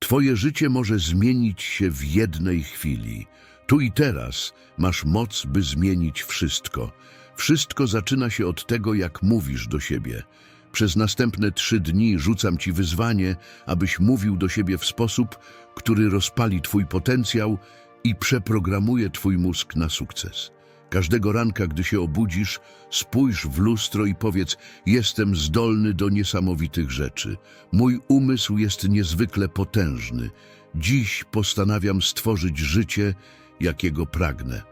Twoje życie może zmienić się w jednej chwili. Tu i teraz masz moc, by zmienić wszystko. Wszystko zaczyna się od tego, jak mówisz do siebie. Przez następne trzy dni rzucam Ci wyzwanie, abyś mówił do siebie w sposób, który rozpali Twój potencjał i przeprogramuje Twój mózg na sukces. Każdego ranka, gdy się obudzisz, spójrz w lustro i powiedz: Jestem zdolny do niesamowitych rzeczy. Mój umysł jest niezwykle potężny. Dziś postanawiam stworzyć życie, jakiego pragnę.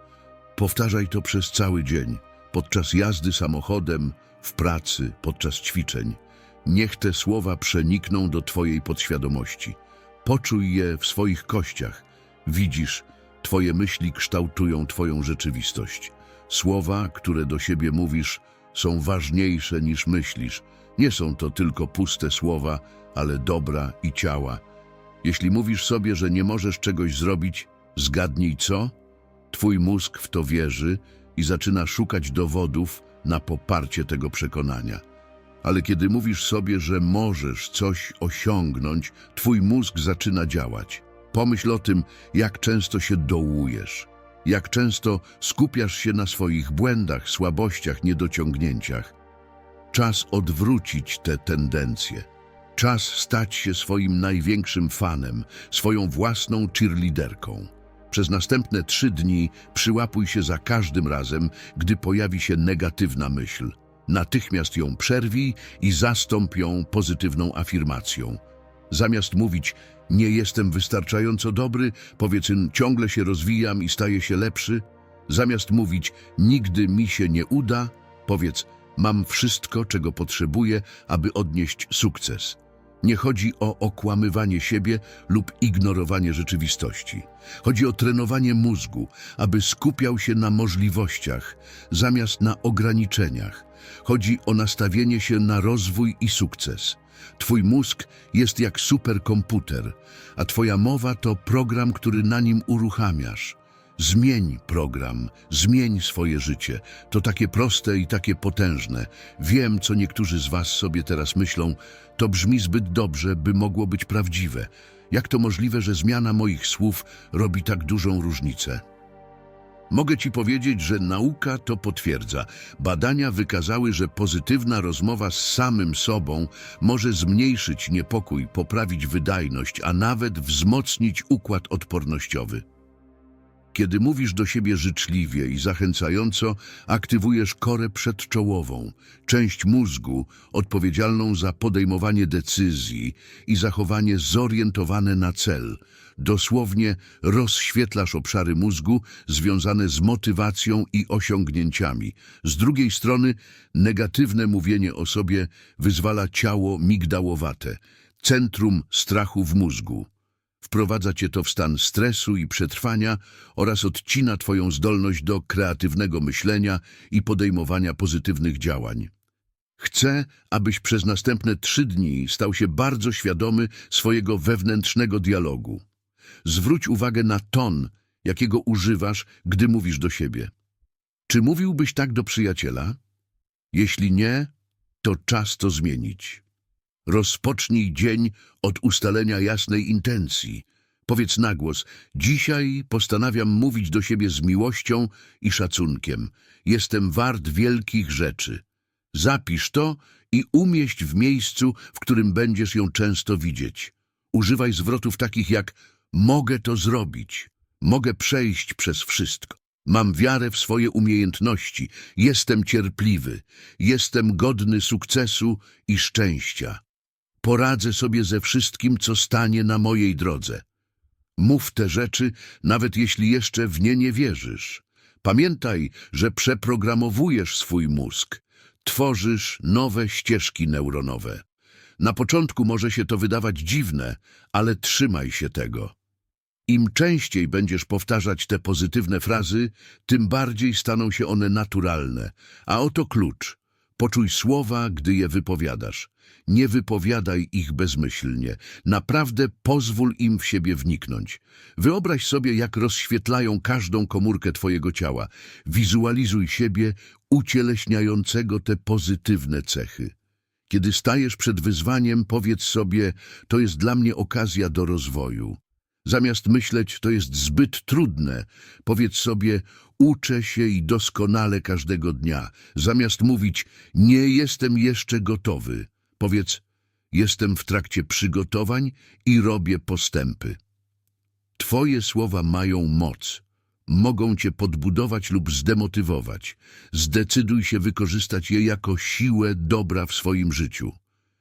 Powtarzaj to przez cały dzień, podczas jazdy samochodem, w pracy, podczas ćwiczeń. Niech te słowa przenikną do Twojej podświadomości. Poczuj je w swoich kościach. Widzisz, Twoje myśli kształtują Twoją rzeczywistość. Słowa, które do siebie mówisz, są ważniejsze niż myślisz. Nie są to tylko puste słowa, ale dobra i ciała. Jeśli mówisz sobie, że nie możesz czegoś zrobić, zgadnij co? Twój mózg w to wierzy i zaczyna szukać dowodów na poparcie tego przekonania. Ale kiedy mówisz sobie, że możesz coś osiągnąć, twój mózg zaczyna działać. Pomyśl o tym, jak często się dołujesz, jak często skupiasz się na swoich błędach, słabościach, niedociągnięciach. Czas odwrócić te tendencje. Czas stać się swoim największym fanem, swoją własną cheerleaderką. Przez następne trzy dni przyłapuj się za każdym razem, gdy pojawi się negatywna myśl. Natychmiast ją przerwij i zastąp ją pozytywną afirmacją. Zamiast mówić nie jestem wystarczająco dobry, powiedz ciągle się rozwijam i staję się lepszy. Zamiast mówić nigdy mi się nie uda, powiedz mam wszystko, czego potrzebuję, aby odnieść sukces. Nie chodzi o okłamywanie siebie lub ignorowanie rzeczywistości. Chodzi o trenowanie mózgu, aby skupiał się na możliwościach zamiast na ograniczeniach. Chodzi o nastawienie się na rozwój i sukces. Twój mózg jest jak superkomputer, a Twoja mowa to program, który na nim uruchamiasz. Zmień program, zmień swoje życie. To takie proste i takie potężne. Wiem, co niektórzy z Was sobie teraz myślą. To brzmi zbyt dobrze, by mogło być prawdziwe. Jak to możliwe, że zmiana moich słów robi tak dużą różnicę? Mogę Ci powiedzieć, że nauka to potwierdza. Badania wykazały, że pozytywna rozmowa z samym sobą może zmniejszyć niepokój, poprawić wydajność, a nawet wzmocnić układ odpornościowy. Kiedy mówisz do siebie życzliwie i zachęcająco, aktywujesz korę przedczołową, część mózgu odpowiedzialną za podejmowanie decyzji i zachowanie zorientowane na cel. Dosłownie rozświetlasz obszary mózgu związane z motywacją i osiągnięciami. Z drugiej strony negatywne mówienie o sobie wyzwala ciało migdałowate, centrum strachu w mózgu. Wprowadza cię to w stan stresu i przetrwania oraz odcina twoją zdolność do kreatywnego myślenia i podejmowania pozytywnych działań. Chcę, abyś przez następne trzy dni stał się bardzo świadomy swojego wewnętrznego dialogu. Zwróć uwagę na ton, jakiego używasz, gdy mówisz do siebie. Czy mówiłbyś tak do przyjaciela? Jeśli nie, to czas to zmienić. Rozpocznij dzień od ustalenia jasnej intencji. Powiedz na głos, dzisiaj postanawiam mówić do siebie z miłością i szacunkiem. Jestem wart wielkich rzeczy. Zapisz to i umieść w miejscu, w którym będziesz ją często widzieć. Używaj zwrotów takich jak mogę to zrobić, mogę przejść przez wszystko. Mam wiarę w swoje umiejętności, jestem cierpliwy, jestem godny sukcesu i szczęścia. Poradzę sobie ze wszystkim, co stanie na mojej drodze. Mów te rzeczy, nawet jeśli jeszcze w nie nie wierzysz. Pamiętaj, że przeprogramowujesz swój mózg. Tworzysz nowe ścieżki neuronowe. Na początku może się to wydawać dziwne, ale trzymaj się tego. Im częściej będziesz powtarzać te pozytywne frazy, tym bardziej staną się one naturalne. A oto klucz. Poczuj słowa, gdy je wypowiadasz. Nie wypowiadaj ich bezmyślnie. Naprawdę pozwól im w siebie wniknąć. Wyobraź sobie, jak rozświetlają każdą komórkę Twojego ciała. Wizualizuj siebie ucieleśniającego te pozytywne cechy. Kiedy stajesz przed wyzwaniem, powiedz sobie, to jest dla mnie okazja do rozwoju. Zamiast myśleć, to jest zbyt trudne, powiedz sobie, uczę się i doskonale każdego dnia. Zamiast mówić, nie jestem jeszcze gotowy, powiedz, jestem w trakcie przygotowań i robię postępy. Twoje słowa mają moc. Mogą cię podbudować lub zdemotywować. Zdecyduj się wykorzystać je jako siłę dobra w swoim życiu.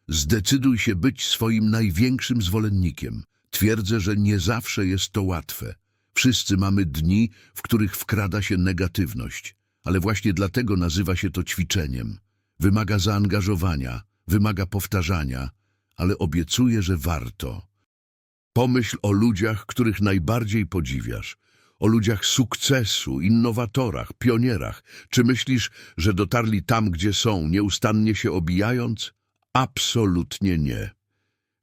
Zdecyduj się być swoim największym zwolennikiem. Twierdzę, że nie zawsze jest to łatwe. Wszyscy mamy dni, w których wkrada się negatywność, ale właśnie dlatego nazywa się to ćwiczeniem. Wymaga zaangażowania, wymaga powtarzania, ale obiecuję, że warto. Pomyśl o ludziach, których najbardziej podziwiasz, o ludziach sukcesu, innowatorach, pionierach. Czy myślisz, że dotarli tam, gdzie są, nieustannie się obijając? Absolutnie nie.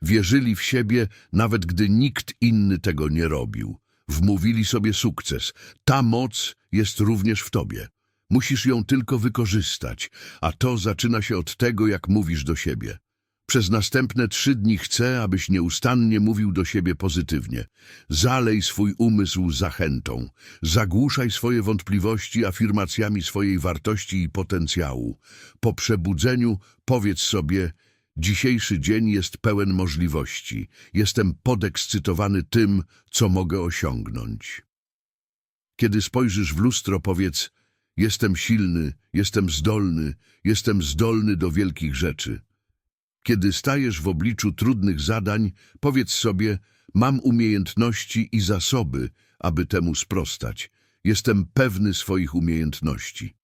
Wierzyli w siebie, nawet gdy nikt inny tego nie robił. Wmówili sobie sukces. Ta moc jest również w tobie. Musisz ją tylko wykorzystać, a to zaczyna się od tego, jak mówisz do siebie. Przez następne trzy dni chcę, abyś nieustannie mówił do siebie pozytywnie. Zalej swój umysł zachętą. Zagłuszaj swoje wątpliwości afirmacjami swojej wartości i potencjału. Po przebudzeniu powiedz sobie, dzisiejszy dzień jest pełen możliwości. Jestem podekscytowany tym, co mogę osiągnąć. Kiedy spojrzysz w lustro, powiedz, jestem silny, jestem zdolny, jestem zdolny do wielkich rzeczy. Kiedy stajesz w obliczu trudnych zadań, powiedz sobie, mam umiejętności i zasoby, aby temu sprostać. Jestem pewny swoich umiejętności.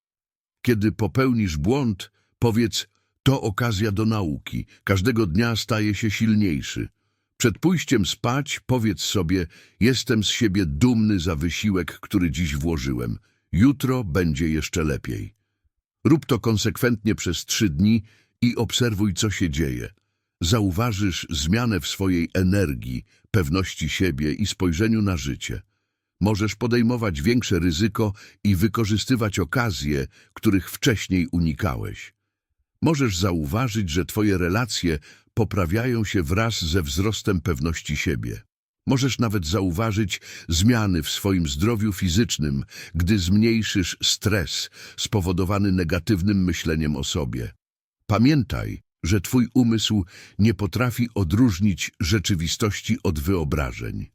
Kiedy popełnisz błąd, powiedz, to okazja do nauki. Każdego dnia staje się silniejszy. Przed pójściem spać powiedz sobie, jestem z siebie dumny za wysiłek, który dziś włożyłem. Jutro będzie jeszcze lepiej. Rób to konsekwentnie przez trzy dni i obserwuj, co się dzieje. Zauważysz zmianę w swojej energii, pewności siebie i spojrzeniu na życie. Możesz podejmować większe ryzyko i wykorzystywać okazje, których wcześniej unikałeś. Możesz zauważyć, że twoje relacje poprawiają się wraz ze wzrostem pewności siebie. Możesz nawet zauważyć zmiany w swoim zdrowiu fizycznym, gdy zmniejszysz stres spowodowany negatywnym myśleniem o sobie. Pamiętaj, że twój umysł nie potrafi odróżnić rzeczywistości od wyobrażeń.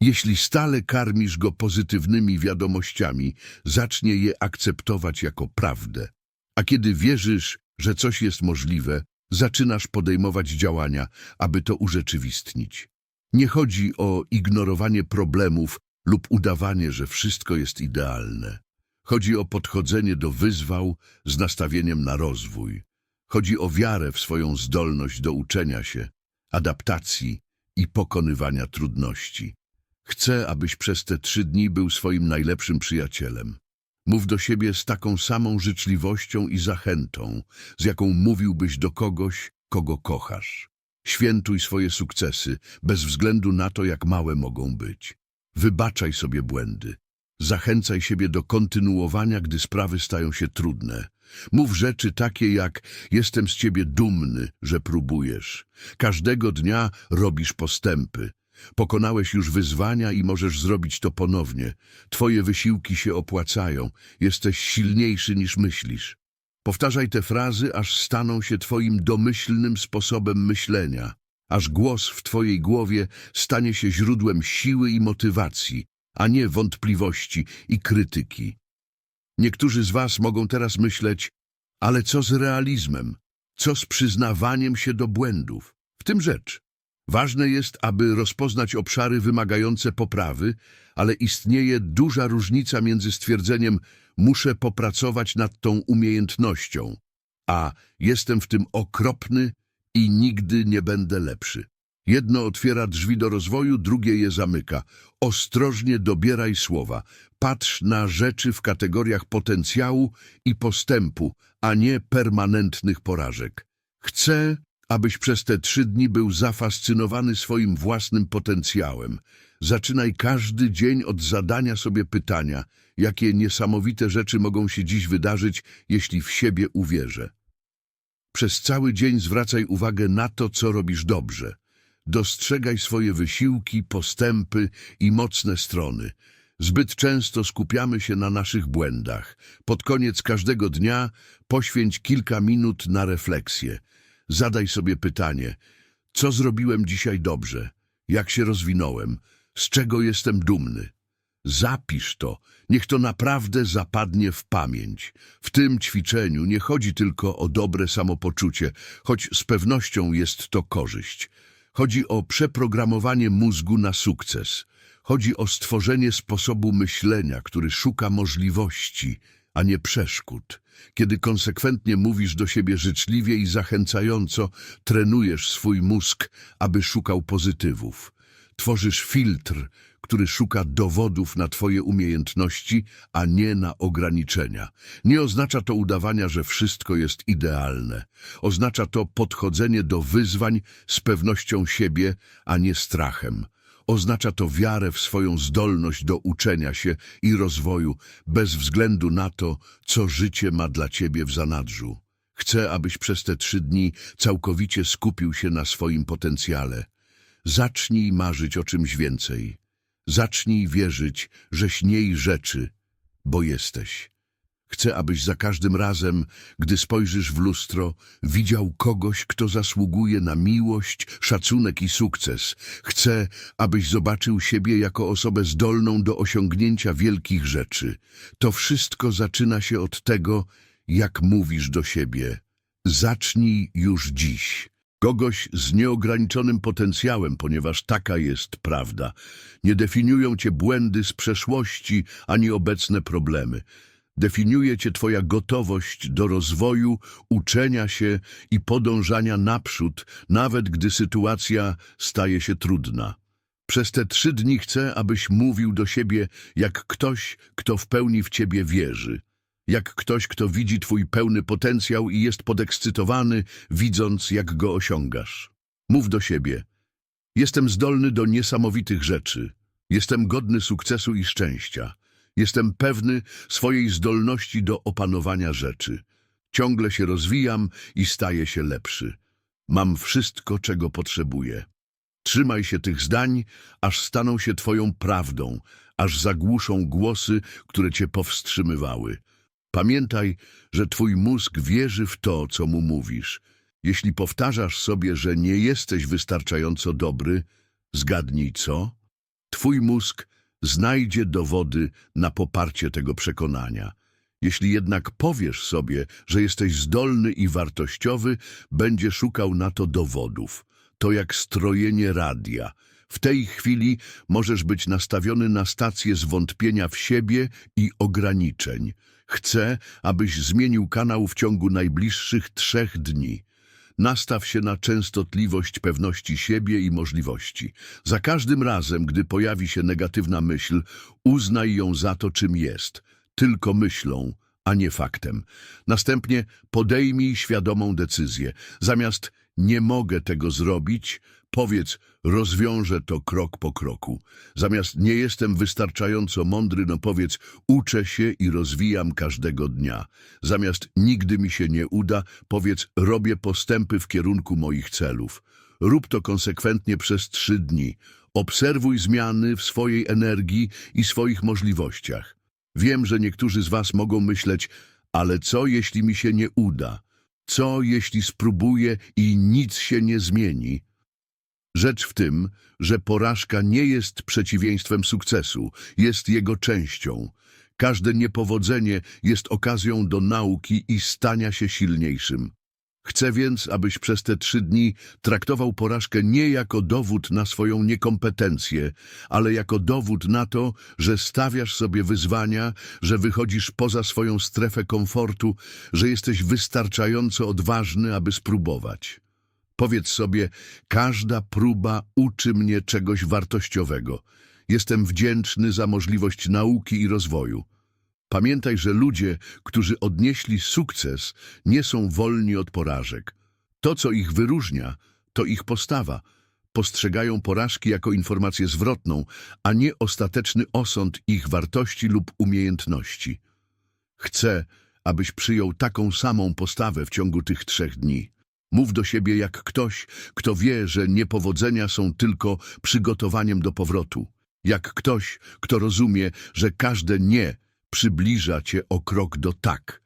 Jeśli stale karmisz go pozytywnymi wiadomościami, zacznie je akceptować jako prawdę. A kiedy wierzysz, że coś jest możliwe, zaczynasz podejmować działania, aby to urzeczywistnić. Nie chodzi o ignorowanie problemów lub udawanie, że wszystko jest idealne. Chodzi o podchodzenie do wyzwał z nastawieniem na rozwój. Chodzi o wiarę w swoją zdolność do uczenia się, adaptacji i pokonywania trudności. Chcę, abyś przez te trzy dni był swoim najlepszym przyjacielem. Mów do siebie z taką samą życzliwością i zachętą, z jaką mówiłbyś do kogoś, kogo kochasz. Świętuj swoje sukcesy, bez względu na to, jak małe mogą być. Wybaczaj sobie błędy. Zachęcaj siebie do kontynuowania, gdy sprawy stają się trudne. Mów rzeczy takie jak jestem z ciebie dumny, że próbujesz. Każdego dnia robisz postępy. Pokonałeś już wyzwania i możesz zrobić to ponownie. Twoje wysiłki się opłacają. Jesteś silniejszy niż myślisz. Powtarzaj te frazy, aż staną się twoim domyślnym sposobem myślenia, aż głos w twojej głowie stanie się źródłem siły i motywacji, a nie wątpliwości i krytyki. Niektórzy z was mogą teraz myśleć, ale co z realizmem? Co z przyznawaniem się do błędów? W tym rzecz. Ważne jest, aby rozpoznać obszary wymagające poprawy, ale istnieje duża różnica między stwierdzeniem muszę popracować nad tą umiejętnością, a jestem w tym okropny i nigdy nie będę lepszy. Jedno otwiera drzwi do rozwoju, drugie je zamyka. Ostrożnie dobieraj słowa. Patrz na rzeczy w kategoriach potencjału i postępu, a nie permanentnych porażek. Chcę, abyś przez te trzy dni był zafascynowany swoim własnym potencjałem. Zaczynaj każdy dzień od zadania sobie pytania, jakie niesamowite rzeczy mogą się dziś wydarzyć, jeśli w siebie uwierzę. Przez cały dzień zwracaj uwagę na to, co robisz dobrze. Dostrzegaj swoje wysiłki, postępy i mocne strony. Zbyt często skupiamy się na naszych błędach. Pod koniec każdego dnia poświęć kilka minut na refleksję. Zadaj sobie pytanie, co zrobiłem dzisiaj dobrze, jak się rozwinąłem, z czego jestem dumny. Zapisz to, niech to naprawdę zapadnie w pamięć. W tym ćwiczeniu nie chodzi tylko o dobre samopoczucie, choć z pewnością jest to korzyść. Chodzi o przeprogramowanie mózgu na sukces. Chodzi o stworzenie sposobu myślenia, który szuka możliwości, a nie przeszkód. Kiedy konsekwentnie mówisz do siebie życzliwie i zachęcająco, trenujesz swój mózg, aby szukał pozytywów. Tworzysz filtr, który szuka dowodów na Twoje umiejętności, a nie na ograniczenia. Nie oznacza to udawania, że wszystko jest idealne. Oznacza to podchodzenie do wyzwań z pewnością siebie, a nie strachem. Oznacza to wiarę w swoją zdolność do uczenia się i rozwoju, bez względu na to, co życie ma dla Ciebie w zanadrzu. Chcę, abyś przez te trzy dni całkowicie skupił się na swoim potencjale. Zacznij marzyć o czymś więcej. Zacznij wierzyć, że śniej rzeczy, bo jesteś. Chcę, abyś za każdym razem, gdy spojrzysz w lustro, widział kogoś, kto zasługuje na miłość, szacunek i sukces. Chcę, abyś zobaczył siebie jako osobę zdolną do osiągnięcia wielkich rzeczy. To wszystko zaczyna się od tego, jak mówisz do siebie. Zacznij już dziś. Kogoś z nieograniczonym potencjałem, ponieważ taka jest prawda. Nie definiują cię błędy z przeszłości ani obecne problemy. Definiuje cię twoja gotowość do rozwoju, uczenia się i podążania naprzód, nawet gdy sytuacja staje się trudna. Przez te trzy dni chcę, abyś mówił do siebie jak ktoś, kto w pełni w ciebie wierzy. Jak ktoś, kto widzi twój pełny potencjał i jest podekscytowany, widząc, jak go osiągasz. Mów do siebie. Jestem zdolny do niesamowitych rzeczy. Jestem godny sukcesu i szczęścia. Jestem pewny swojej zdolności do opanowania rzeczy. Ciągle się rozwijam i staję się lepszy. Mam wszystko, czego potrzebuję. Trzymaj się tych zdań, aż staną się Twoją prawdą, aż zagłuszą głosy, które Cię powstrzymywały. Pamiętaj, że Twój mózg wierzy w to, co mu mówisz. Jeśli powtarzasz sobie, że nie jesteś wystarczająco dobry, zgadnij co? Twój mózg znajdzie dowody na poparcie tego przekonania. Jeśli jednak powiesz sobie, że jesteś zdolny i wartościowy, będzie szukał na to dowodów. To jak strojenie radia. W tej chwili możesz być nastawiony na stację zwątpienia w siebie i ograniczeń. Chcę, abyś zmienił kanał w ciągu najbliższych trzech dni. Nastaw się na częstotliwość pewności siebie i możliwości. Za każdym razem, gdy pojawi się negatywna myśl, uznaj ją za to, czym jest. Tylko myślą, a nie faktem. Następnie podejmij świadomą decyzję. Zamiast nie mogę tego zrobić, powiedz rozwiążę to krok po kroku. Zamiast nie jestem wystarczająco mądry, no powiedz uczę się i rozwijam każdego dnia. Zamiast nigdy mi się nie uda, powiedz robię postępy w kierunku moich celów. Rób to konsekwentnie przez trzy dni. Obserwuj zmiany w swojej energii i swoich możliwościach. Wiem, że niektórzy z Was mogą myśleć, ale co jeśli mi się nie uda? Co jeśli spróbuję i nic się nie zmieni? Rzecz w tym, że porażka nie jest przeciwieństwem sukcesu, jest jego częścią. Każde niepowodzenie jest okazją do nauki i stania się silniejszym. Chcę więc, abyś przez te trzy dni traktował porażkę nie jako dowód na swoją niekompetencję, ale jako dowód na to, że stawiasz sobie wyzwania, że wychodzisz poza swoją strefę komfortu, że jesteś wystarczająco odważny, aby spróbować. Powiedz sobie, każda próba uczy mnie czegoś wartościowego. Jestem wdzięczny za możliwość nauki i rozwoju. Pamiętaj, że ludzie, którzy odnieśli sukces, nie są wolni od porażek. To, co ich wyróżnia, to ich postawa. Postrzegają porażki jako informację zwrotną, a nie ostateczny osąd ich wartości lub umiejętności. Chcę, abyś przyjął taką samą postawę w ciągu tych trzech dni. Mów do siebie jak ktoś, kto wie, że niepowodzenia są tylko przygotowaniem do powrotu. Jak ktoś, kto rozumie, że każde nie przybliża cię o krok do tak.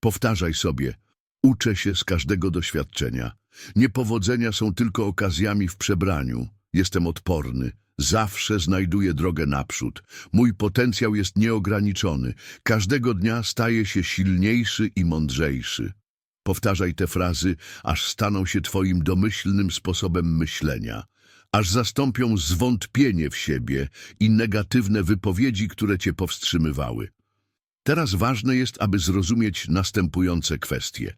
Powtarzaj sobie, uczę się z każdego doświadczenia. Niepowodzenia są tylko okazjami w przebraniu. Jestem odporny. Zawsze znajduję drogę naprzód. Mój potencjał jest nieograniczony. Każdego dnia staję się silniejszy i mądrzejszy. Powtarzaj te frazy, aż staną się twoim domyślnym sposobem myślenia. Aż zastąpią zwątpienie w siebie i negatywne wypowiedzi, które cię powstrzymywały. Teraz ważne jest, aby zrozumieć następujące kwestie.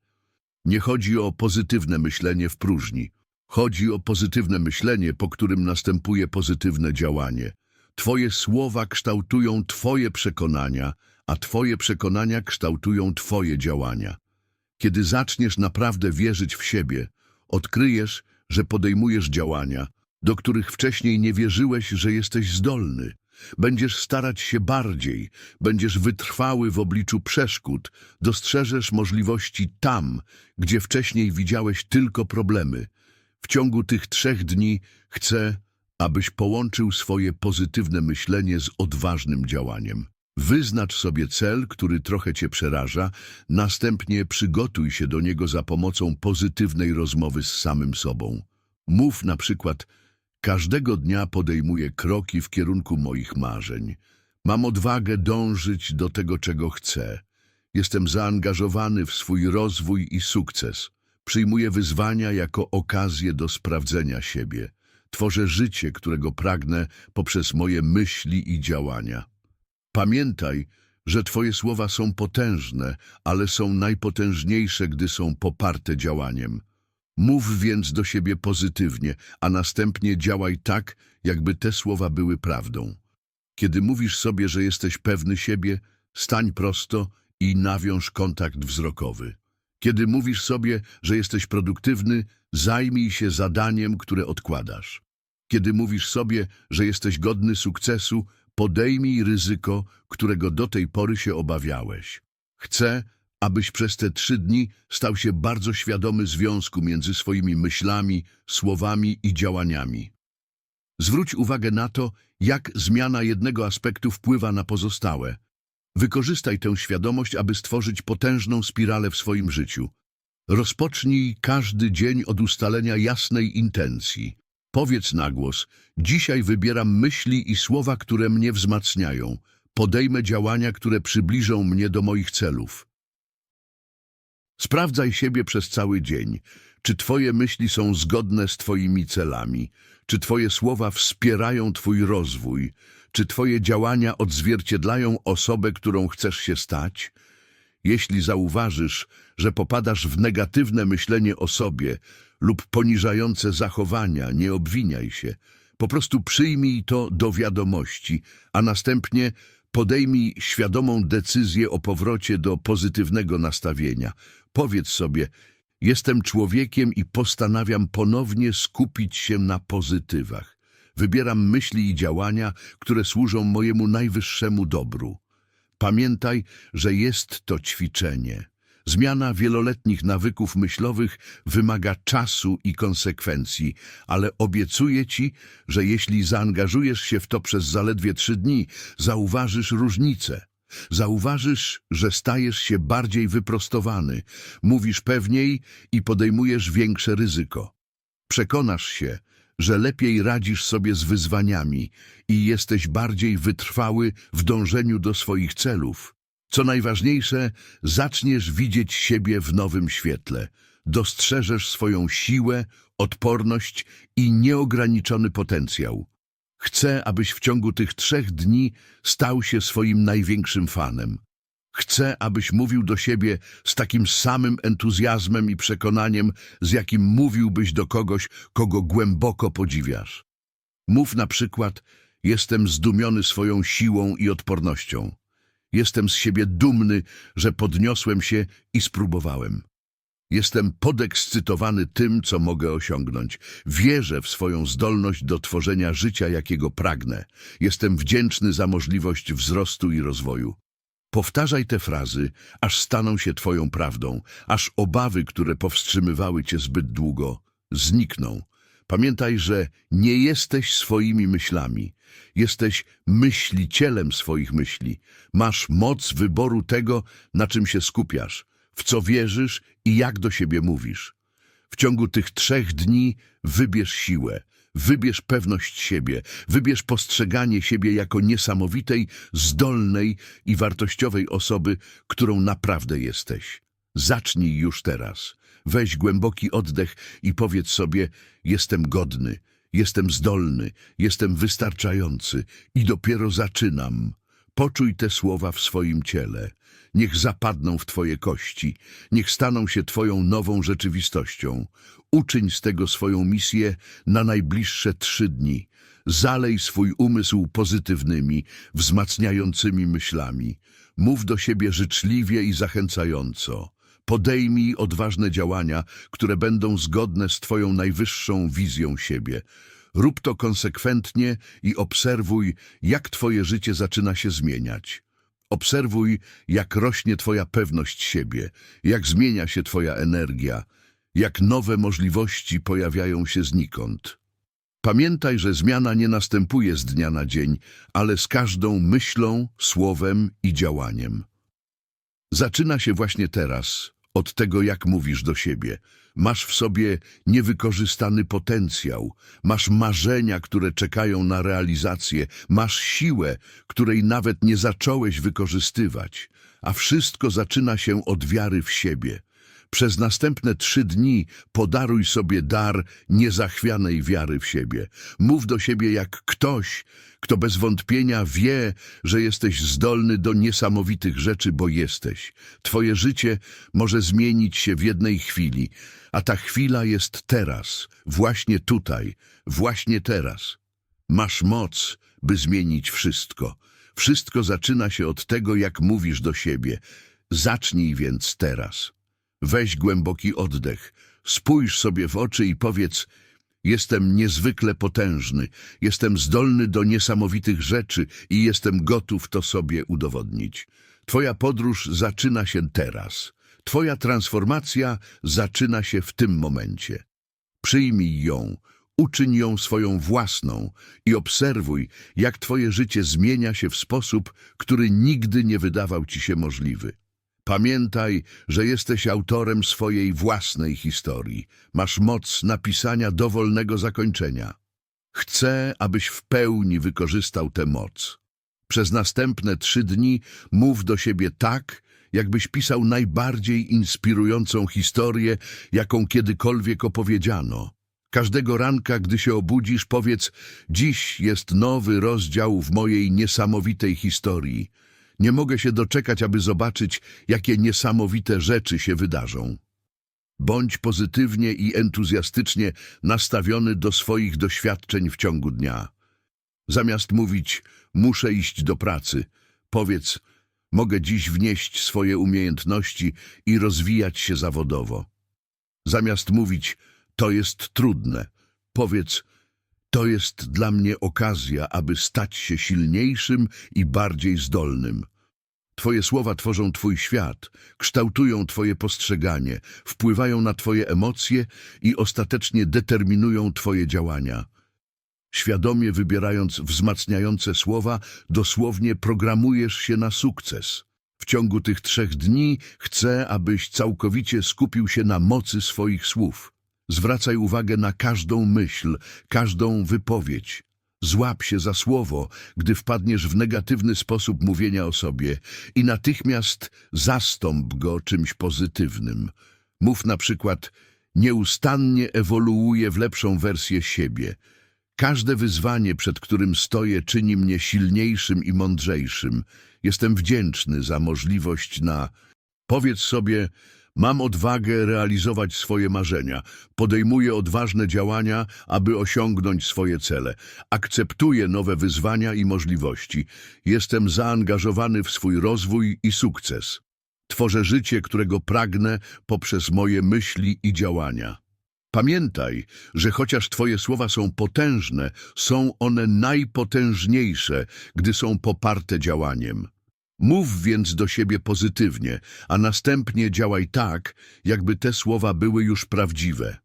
Nie chodzi o pozytywne myślenie w próżni. Chodzi o pozytywne myślenie, po którym następuje pozytywne działanie. Twoje słowa kształtują Twoje przekonania, a Twoje przekonania kształtują Twoje działania. Kiedy zaczniesz naprawdę wierzyć w siebie, odkryjesz, że podejmujesz działania, do których wcześniej nie wierzyłeś, że jesteś zdolny. Będziesz starać się bardziej, będziesz wytrwały w obliczu przeszkód, dostrzeżesz możliwości tam, gdzie wcześniej widziałeś tylko problemy. W ciągu tych trzech dni chcę, abyś połączył swoje pozytywne myślenie z odważnym działaniem. Wyznacz sobie cel, który trochę cię przeraża, następnie przygotuj się do niego za pomocą pozytywnej rozmowy z samym sobą. Mów na przykład, każdego dnia podejmuję kroki w kierunku moich marzeń. Mam odwagę dążyć do tego, czego chcę. Jestem zaangażowany w swój rozwój i sukces. Przyjmuję wyzwania jako okazję do sprawdzenia siebie. Tworzę życie, którego pragnę poprzez moje myśli i działania. Pamiętaj, że Twoje słowa są potężne, ale są najpotężniejsze, gdy są poparte działaniem. Mów więc do siebie pozytywnie, a następnie działaj tak, jakby te słowa były prawdą. Kiedy mówisz sobie, że jesteś pewny siebie, stań prosto i nawiąż kontakt wzrokowy. Kiedy mówisz sobie, że jesteś produktywny, zajmij się zadaniem, które odkładasz. Kiedy mówisz sobie, że jesteś godny sukcesu, podejmij ryzyko, którego do tej pory się obawiałeś. Chcę, abyś przez te trzy dni stał się bardzo świadomy związku między swoimi myślami, słowami i działaniami. Zwróć uwagę na to, jak zmiana jednego aspektu wpływa na pozostałe. Wykorzystaj tę świadomość, aby stworzyć potężną spiralę w swoim życiu. Rozpocznij każdy dzień od ustalenia jasnej intencji. Powiedz na głos, dzisiaj wybieram myśli i słowa, które mnie wzmacniają. Podejmę działania, które przybliżą mnie do moich celów. Sprawdzaj siebie przez cały dzień. Czy twoje myśli są zgodne z twoimi celami? Czy twoje słowa wspierają twój rozwój? Czy twoje działania odzwierciedlają osobę, którą chcesz się stać? Jeśli zauważysz, że popadasz w negatywne myślenie o sobie lub poniżające zachowania, nie obwiniaj się. Po prostu przyjmij to do wiadomości, a następnie podejmij świadomą decyzję o powrocie do pozytywnego nastawienia. Powiedz sobie, jestem człowiekiem i postanawiam ponownie skupić się na pozytywach. Wybieram myśli i działania, które służą mojemu najwyższemu dobru. Pamiętaj, że jest to ćwiczenie. Zmiana wieloletnich nawyków myślowych wymaga czasu i konsekwencji, ale obiecuję Ci, że jeśli zaangażujesz się w to przez zaledwie trzy dni, zauważysz różnicę. Zauważysz, że stajesz się bardziej wyprostowany, mówisz pewniej i podejmujesz większe ryzyko. Przekonasz się, że lepiej radzisz sobie z wyzwaniami i jesteś bardziej wytrwały w dążeniu do swoich celów. Co najważniejsze, zaczniesz widzieć siebie w nowym świetle. Dostrzeżesz swoją siłę, odporność i nieograniczony potencjał. Chcę, abyś w ciągu tych trzech dni stał się swoim największym fanem. Chcę, abyś mówił do siebie z takim samym entuzjazmem i przekonaniem, z jakim mówiłbyś do kogoś, kogo głęboko podziwiasz. Mów na przykład, jestem zdumiony swoją siłą i odpornością. Jestem z siebie dumny, że podniosłem się i spróbowałem. Jestem podekscytowany tym, co mogę osiągnąć. Wierzę w swoją zdolność do tworzenia życia, jakiego pragnę. Jestem wdzięczny za możliwość wzrostu i rozwoju. Powtarzaj te frazy, aż staną się twoją prawdą, aż obawy, które powstrzymywały cię zbyt długo, znikną. Pamiętaj, że nie jesteś swoimi myślami. Jesteś myślicielem swoich myśli. Masz moc wyboru tego, na czym się skupiasz, w co wierzysz i jak do siebie mówisz. W ciągu tych trzech dni wybierz siłę, wybierz pewność siebie, wybierz postrzeganie siebie jako niesamowitej, zdolnej i wartościowej osoby, którą naprawdę jesteś. Zacznij już teraz. Weź głęboki oddech i powiedz sobie: Jestem godny, jestem zdolny, jestem wystarczający i dopiero zaczynam. Poczuj te słowa w swoim ciele. Niech zapadną w Twoje kości, niech staną się Twoją nową rzeczywistością. Uczyń z tego swoją misję na najbliższe trzy dni. Zalej swój umysł pozytywnymi, wzmacniającymi myślami. Mów do siebie życzliwie i zachęcająco. Podejmij odważne działania, które będą zgodne z Twoją najwyższą wizją siebie. Rób to konsekwentnie i obserwuj, jak Twoje życie zaczyna się zmieniać. Obserwuj, jak rośnie Twoja pewność siebie, jak zmienia się Twoja energia, jak nowe możliwości pojawiają się znikąd. Pamiętaj, że zmiana nie następuje z dnia na dzień, ale z każdą myślą, słowem i działaniem. Zaczyna się właśnie teraz, od tego, jak mówisz do siebie. Masz w sobie niewykorzystany potencjał, masz marzenia, które czekają na realizację, masz siłę, której nawet nie zacząłeś wykorzystywać, a wszystko zaczyna się od wiary w siebie. Przez następne trzy dni podaruj sobie dar niezachwianej wiary w siebie. Mów do siebie jak ktoś, kto bez wątpienia wie, że jesteś zdolny do niesamowitych rzeczy, bo jesteś. Twoje życie może zmienić się w jednej chwili, a ta chwila jest teraz, właśnie tutaj, właśnie teraz. Masz moc, by zmienić wszystko. Wszystko zaczyna się od tego, jak mówisz do siebie. Zacznij więc teraz. Weź głęboki oddech, spójrz sobie w oczy i powiedz: Jestem niezwykle potężny, jestem zdolny do niesamowitych rzeczy i jestem gotów to sobie udowodnić. Twoja podróż zaczyna się teraz. Twoja transformacja zaczyna się w tym momencie. Przyjmij ją, uczyń ją swoją własną i obserwuj, jak Twoje życie zmienia się w sposób, który nigdy nie wydawał Ci się możliwy. Pamiętaj, że jesteś autorem swojej własnej historii. Masz moc napisania dowolnego zakończenia. Chcę, abyś w pełni wykorzystał tę moc. Przez następne trzy dni mów do siebie tak, jakbyś pisał najbardziej inspirującą historię, jaką kiedykolwiek opowiedziano. Każdego ranka, gdy się obudzisz, powiedz: Dziś jest nowy rozdział w mojej niesamowitej historii. Nie mogę się doczekać, aby zobaczyć, jakie niesamowite rzeczy się wydarzą. Bądź pozytywnie i entuzjastycznie nastawiony do swoich doświadczeń w ciągu dnia. Zamiast mówić, muszę iść do pracy, powiedz, mogę dziś wnieść swoje umiejętności i rozwijać się zawodowo. Zamiast mówić, to jest trudne, powiedz, to jest dla mnie okazja, aby stać się silniejszym i bardziej zdolnym. Twoje słowa tworzą Twój świat, kształtują Twoje postrzeganie, wpływają na Twoje emocje i ostatecznie determinują Twoje działania. Świadomie wybierając wzmacniające słowa, dosłownie programujesz się na sukces. W ciągu tych trzech dni chcę, abyś całkowicie skupił się na mocy swoich słów. Zwracaj uwagę na każdą myśl, każdą wypowiedź. Złap się za słowo, gdy wpadniesz w negatywny sposób mówienia o sobie i natychmiast zastąp go czymś pozytywnym. Mów na przykład, nieustannie ewoluuję w lepszą wersję siebie. Każde wyzwanie, przed którym stoję, czyni mnie silniejszym i mądrzejszym. Jestem wdzięczny za możliwość na... Powiedz sobie, Mam odwagę realizować swoje marzenia, podejmuję odważne działania, aby osiągnąć swoje cele, akceptuję nowe wyzwania i możliwości, jestem zaangażowany w swój rozwój i sukces. Tworzę życie, którego pragnę poprzez moje myśli i działania. Pamiętaj, że chociaż Twoje słowa są potężne, są one najpotężniejsze, gdy są poparte działaniem. Mów więc do siebie pozytywnie, a następnie działaj tak, jakby te słowa były już prawdziwe.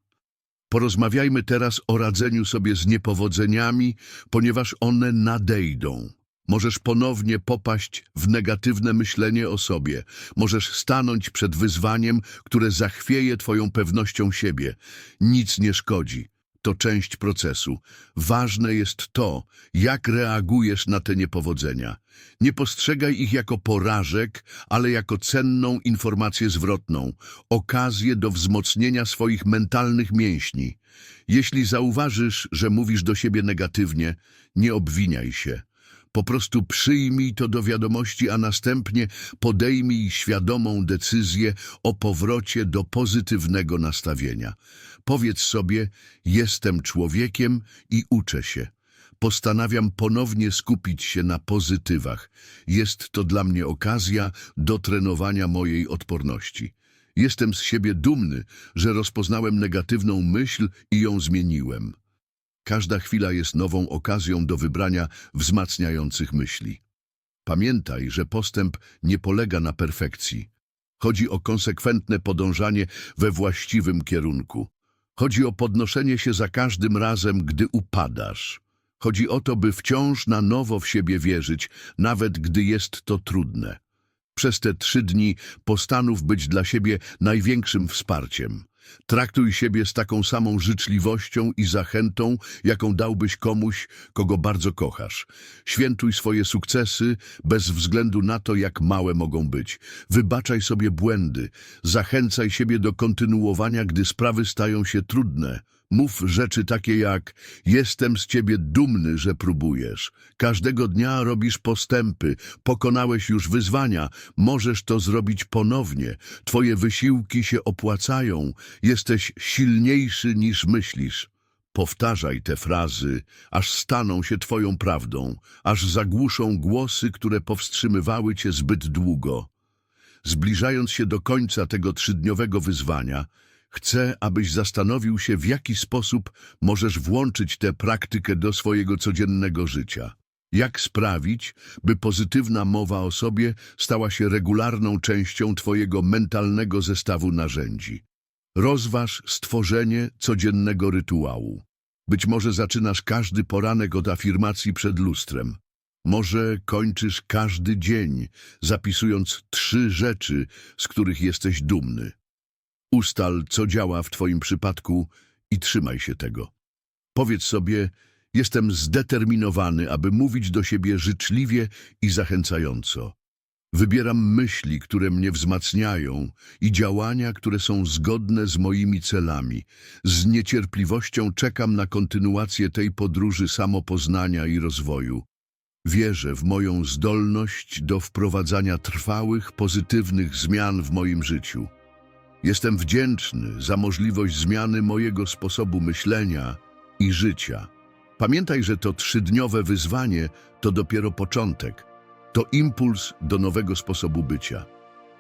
Porozmawiajmy teraz o radzeniu sobie z niepowodzeniami, ponieważ one nadejdą. Możesz ponownie popaść w negatywne myślenie o sobie. Możesz stanąć przed wyzwaniem, które zachwieje twoją pewnością siebie. Nic nie szkodzi. To część procesu. Ważne jest to, jak reagujesz na te niepowodzenia. Nie postrzegaj ich jako porażek, ale jako cenną informację zwrotną, okazję do wzmocnienia swoich mentalnych mięśni. Jeśli zauważysz, że mówisz do siebie negatywnie, nie obwiniaj się. Po prostu przyjmij to do wiadomości, a następnie podejmij świadomą decyzję o powrocie do pozytywnego nastawienia. Powiedz sobie, jestem człowiekiem i uczę się. Postanawiam ponownie skupić się na pozytywach. Jest to dla mnie okazja do trenowania mojej odporności. Jestem z siebie dumny, że rozpoznałem negatywną myśl i ją zmieniłem. Każda chwila jest nową okazją do wybrania wzmacniających myśli. Pamiętaj, że postęp nie polega na perfekcji. Chodzi o konsekwentne podążanie we właściwym kierunku. Chodzi o podnoszenie się za każdym razem, gdy upadasz. Chodzi o to, by wciąż na nowo w siebie wierzyć, nawet gdy jest to trudne. Przez te trzy dni postanów być dla siebie największym wsparciem. Traktuj siebie z taką samą życzliwością i zachętą, jaką dałbyś komuś, kogo bardzo kochasz. Świętuj swoje sukcesy bez względu na to, jak małe mogą być. Wybaczaj sobie błędy. Zachęcaj siebie do kontynuowania, gdy sprawy stają się trudne. Mów rzeczy takie jak jestem z ciebie dumny, że próbujesz. Każdego dnia robisz postępy, pokonałeś już wyzwania, możesz to zrobić ponownie. Twoje wysiłki się opłacają, jesteś silniejszy niż myślisz. Powtarzaj te frazy, aż staną się twoją prawdą, aż zagłuszą głosy, które powstrzymywały cię zbyt długo. Zbliżając się do końca tego trzydniowego wyzwania, chcę, abyś zastanowił się, w jaki sposób możesz włączyć tę praktykę do swojego codziennego życia. Jak sprawić, by pozytywna mowa o sobie stała się regularną częścią twojego mentalnego zestawu narzędzi. Rozważ stworzenie codziennego rytuału. Być może zaczynasz każdy poranek od afirmacji przed lustrem. Może kończysz każdy dzień, zapisując trzy rzeczy, z których jesteś dumny. Ustal, co działa w Twoim przypadku i trzymaj się tego. Powiedz sobie, jestem zdeterminowany, aby mówić do siebie życzliwie i zachęcająco. Wybieram myśli, które mnie wzmacniają i działania, które są zgodne z moimi celami. Z niecierpliwością czekam na kontynuację tej podróży samopoznania i rozwoju. Wierzę w moją zdolność do wprowadzania trwałych, pozytywnych zmian w moim życiu. Jestem wdzięczny za możliwość zmiany mojego sposobu myślenia i życia. Pamiętaj, że to trzydniowe wyzwanie to dopiero początek. To impuls do nowego sposobu bycia.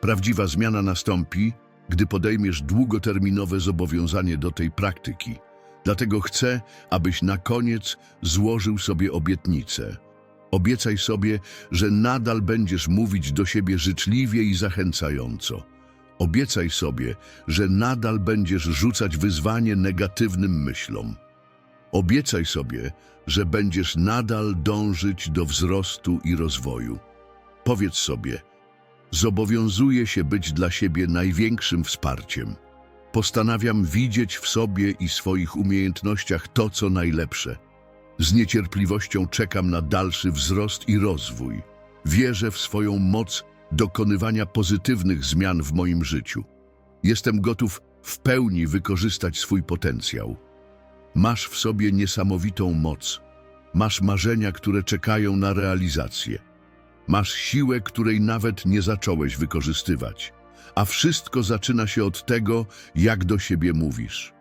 Prawdziwa zmiana nastąpi, gdy podejmiesz długoterminowe zobowiązanie do tej praktyki. Dlatego chcę, abyś na koniec złożył sobie obietnicę. Obiecaj sobie, że nadal będziesz mówić do siebie życzliwie i zachęcająco. Obiecaj sobie, że nadal będziesz rzucać wyzwanie negatywnym myślom. Obiecaj sobie, że będziesz nadal dążyć do wzrostu i rozwoju. Powiedz sobie, zobowiązuję się być dla siebie największym wsparciem. Postanawiam widzieć w sobie i swoich umiejętnościach to, co najlepsze. Z niecierpliwością czekam na dalszy wzrost i rozwój. Wierzę w swoją moc dokonywania pozytywnych zmian w moim życiu. Jestem gotów w pełni wykorzystać swój potencjał. Masz w sobie niesamowitą moc. Masz marzenia, które czekają na realizację. Masz siłę, której nawet nie zacząłeś wykorzystywać. A wszystko zaczyna się od tego, jak do siebie mówisz.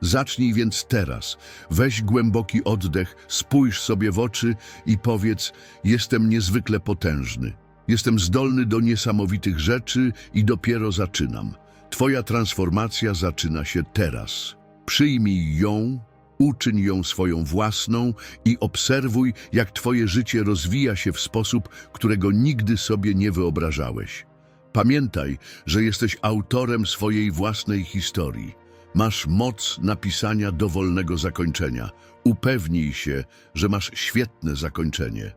Zacznij więc teraz. Weź głęboki oddech, spójrz sobie w oczy i powiedz: Jestem niezwykle potężny. Jestem zdolny do niesamowitych rzeczy i dopiero zaczynam. Twoja transformacja zaczyna się teraz. Przyjmij ją Uczyń ją swoją własną i obserwuj, jak Twoje życie rozwija się w sposób, którego nigdy sobie nie wyobrażałeś. Pamiętaj, że jesteś autorem swojej własnej historii. Masz moc napisania dowolnego zakończenia. Upewnij się, że masz świetne zakończenie.